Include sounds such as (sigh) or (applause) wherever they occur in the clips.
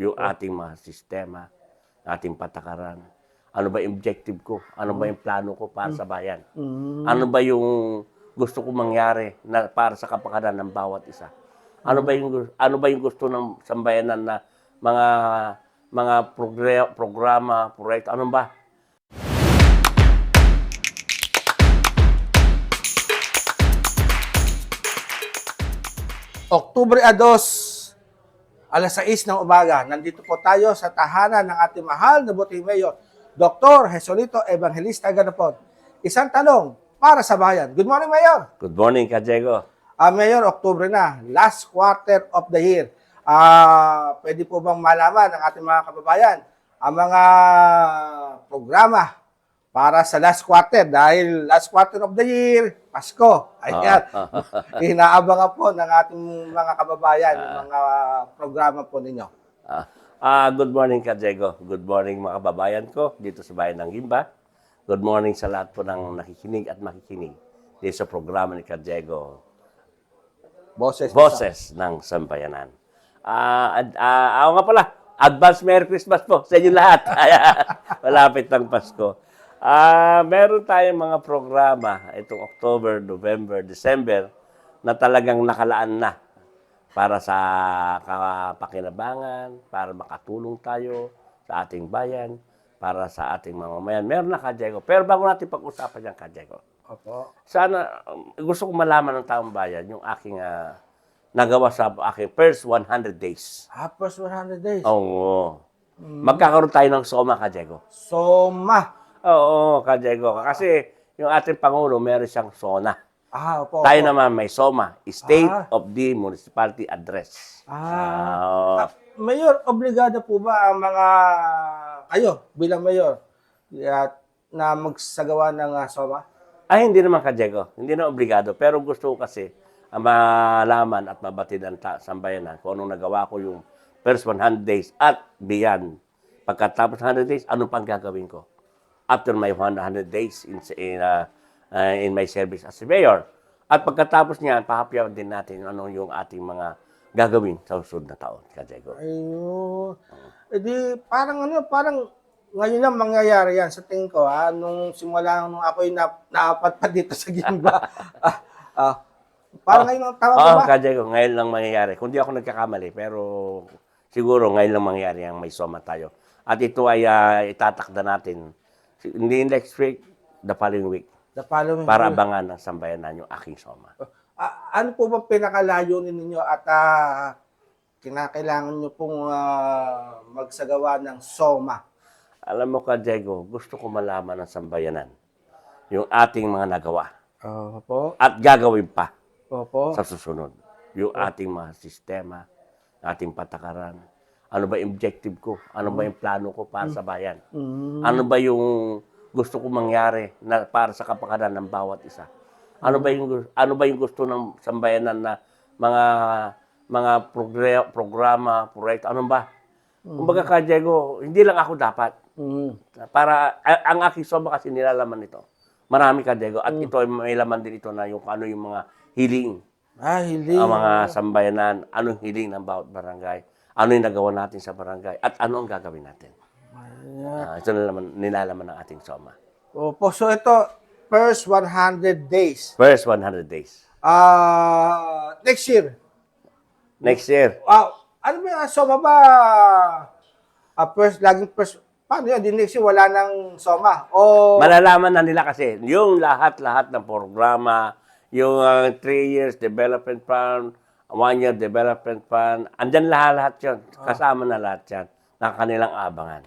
yung ating mga sistema, ating patakaran. Ano ba yung objective ko? Ano ba yung plano ko para sa bayan? Mm. Ano ba yung gusto kong mangyari na para sa kapakanan ng bawat isa? Ano ba yung ano ba yung gusto ng sambayanan na mga mga progre- programa, proyekto, ano ba? Oktubre 2, alas 6 ng umaga, nandito po tayo sa tahanan ng ating mahal na buting mayor, Dr. Jesolito Evangelista Ganapon. Isang tanong para sa bayan. Good morning, Mayor. Good morning, Ka Diego. Ah, Mayor, Oktubre na, last quarter of the year. Ah, pwede po bang malaman ng ating mga kababayan ang mga programa para sa last quarter dahil last quarter of the year, Pasko. Ayan. (laughs) Inaabangan po ng ating mga kababayan yung mga programa po ninyo. Ah, ah, good morning, Ka Diego. Good morning, mga kababayan ko dito sa bayan ng Gimba. Good morning sa lahat po ng nakikinig at makikinig dito sa programa ni Diego, Boses. Boses ng Sambayanan. Ah, ad- ah, ako nga pala, advance Merry Christmas po sa inyo lahat. (laughs) Malapit ng Pasko. Ah, meron tayong mga programa itong October, November, December na talagang nakalaan na para sa kapakinabangan, para makatulong tayo sa ating bayan, para sa ating mga mamayan. Meron na, Kajego. Pero bago natin pag-usapan yan, Kajego, Opo. sana um, gusto ko malaman ng taong bayan yung aking ah, nagawa sa aking first 100 days. Ah, first 100 days. Oo. Magkakaroon tayo ng soma, Kajego. Soma. Oo, Kajego. Kasi yung ating Pangulo, meron siyang SONA. Ah, opo. Tayo opo. naman may SOMA, State Ah. of the Municipality Address. Ah. Ah, Ah, Mayor, obligado po ba ang mga kayo bilang mayor at na magsagawa ng ah, SOMA? Ay, hindi naman Kajego. Hindi na obligado. Pero gusto ko kasi ang malaman at mabatid ang ta- sambayanan kung anong nagawa ko yung first 100 days at beyond. Pagkatapos 100 days, ano pang gagawin ko? After my 100 days in, in, uh, uh, in my service as a mayor. At pagkatapos niyan, pahapyaw din natin ano yung ating mga gagawin sa susunod na taon, Kajego. Ayun. Eh di, parang ano, parang ngayon lang mangyayari yan sa tingin ko ha, nung simula nung ako'y na, naapat pa dito sa Gimba. (laughs) ah, ah, parang ngayon lang, tama Oo, ba? Kajego, ngayon lang mangyayari. Kung di ako nagkakamali, pero siguro ngayon lang mangyayari ang may soma tayo. At ito ay ah, itatakda natin. Hindi next week, the following week. The following Para year. abangan ng sambayanan yung aking soma. Ah, ano po bang pinakalayunin ninyo at ah, kinakailangan nyo pong ah, magsagawa ng SOMA? Alam mo ka, Diego, gusto ko malaman ng sambayanan yung ating mga nagawa Opo. at gagawin pa Opo. sa susunod. Yung ating mga sistema, ating patakaran. Ano ba yung objective ko? Ano ba yung plano ko para sa bayan? Mm. Ano ba yung gusto kong mangyari na para sa kapakanan ng bawat isa? Ano ba yung ano ba yung gusto ng sambayanan na mga mga progre- programa, proyekto, ano ba? Kumbaga ka Diego, hindi lang ako dapat. Mm. Para ang aking soba kasi nilalaman nito. Marami ka Diego at ito ay may laman din ito na yung ano yung mga hiling Ah, hindi. ang mga sambayanan, anong hiling ng bawat barangay, ano yung nagawa natin sa barangay at ano ang gagawin natin. Ah, ito nalaman, nilalaman ng ating soma. Opo. So ito, first 100 days. First 100 days. Ah, next year. Next year. Wow. Ano ba SOMA ba? Ah, first, laging first. Paano yun? Di next year, wala nang SOMA. O, Malalaman na nila kasi yung lahat-lahat ng programa, yung 3 years development plan, 1 year development plan, andyan lahat-lahat yun. Kasama na lahat yan na kanilang abangan.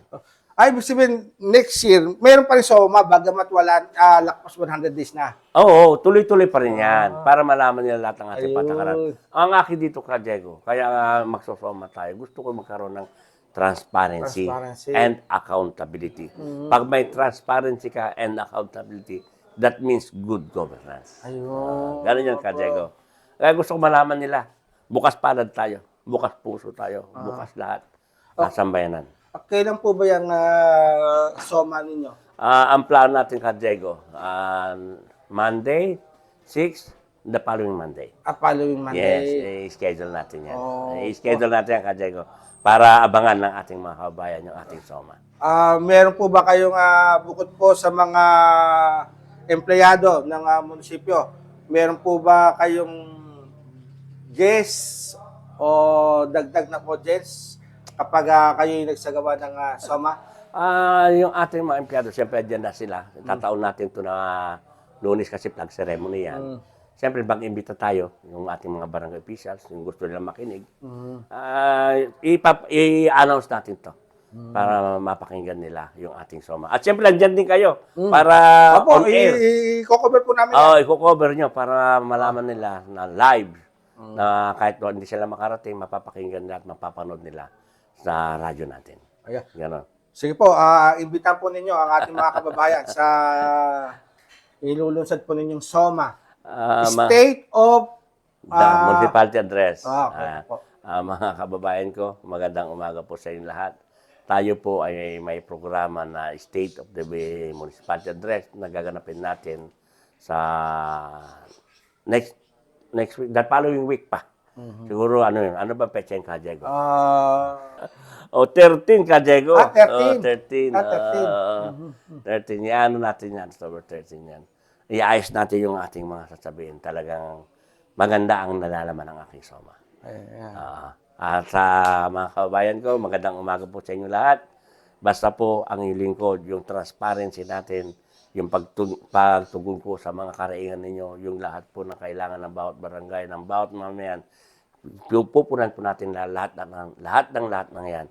ay, ibig sabihin, next year, meron pa rin SOMA, bagamat wala, ah, lakpas 100 days na. Oo, tuloy-tuloy pa rin yan para malaman nila lahat ng ating Ayun. patakaran. Ang akin dito ka, Diego, kaya uh, magsosoma tayo, gusto ko magkaroon ng transparency, Transparency. and accountability. Pag may transparency ka and accountability, that means good governance. Ayun. Ganun yan ka, Diego. Kaya gusto ko malaman nila, bukas palad tayo, bukas puso tayo, bukas lahat. Kasambayanan. Ah, Kailan po ba yung ah, SOMA ninyo? Ah, ang plano natin ka, Diego, ah, Monday, 6, the following Monday. Ah, following Monday. Yes, i-schedule natin yan. Oh, I-schedule natin yan, ka, Diego. para abangan ng ating mga kababayan yung ating SOMA. Ah, meron po ba kayong ah, bukod po sa mga empleyado ng ah, munisipyo, meron po ba kayong guest o dagdag na po guest kapag ah, kayo yung nagsagawa ng ah, SOMA? Ah, yung ating mga empleyado, siyempre dyan na sila. Tataon natin to na lunes kasi flag ceremony yan. Mm. Siyempre, mag-imbita tayo, yung ating mga barangay officials, yung gusto nila makinig. Mm. Ipap- i-announce natin to para mapakinggan nila yung ating soma. At siyempre, andyan din kayo para Opo, on air. i-cover po namin. Oo, i-cover nyo para malaman nila na live na kahit doon hindi sila makarating, mapapakinggan nila at mapapanood nila sa radyo natin. Ayan. Ganon. Sige po, ah imbitan po ninyo ang ating mga kababayan sa ilulunsad po ninyong SOMA. Ma- State of the ah, municipality address. Ah, okay po. ah, mga kababayan ko, magandang umaga po sa inyo lahat. Tayo po ay may programa na State of the Municipality Address na gaganapin natin sa next next week, that following week pa. Siguro ano yun, ano ba pecha yung Kajego? ah, O, 13 ka, Diego. Ah, 13. Oh, 13. Ah, 13. ah, 13. Yan, ano natin yan. October 13 yan. Iayos natin yung ating mga sasabihin. Talagang maganda ang nalalaman ng aking soma. ayan. Ah, at sa mga kababayan ko, magandang umaga po sa inyo lahat. Basta po ang lingkod, yung transparency natin, yung pagtugon po sa mga karaingan ninyo, yung lahat po na kailangan ng bawat barangay, ng bawat mamayan, pupunan po natin na lahat ng lahat ng lahat ng yan.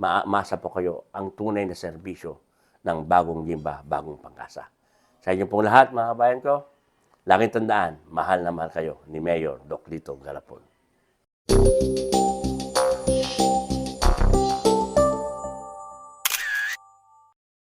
Maasa po kayo ang tunay na serbisyo ng bagong limba, bagong pangkasa. Sa inyo pong lahat, mga kabayan ko, laging tandaan, mahal na mahal kayo ni Mayor Doc Lito Galapon.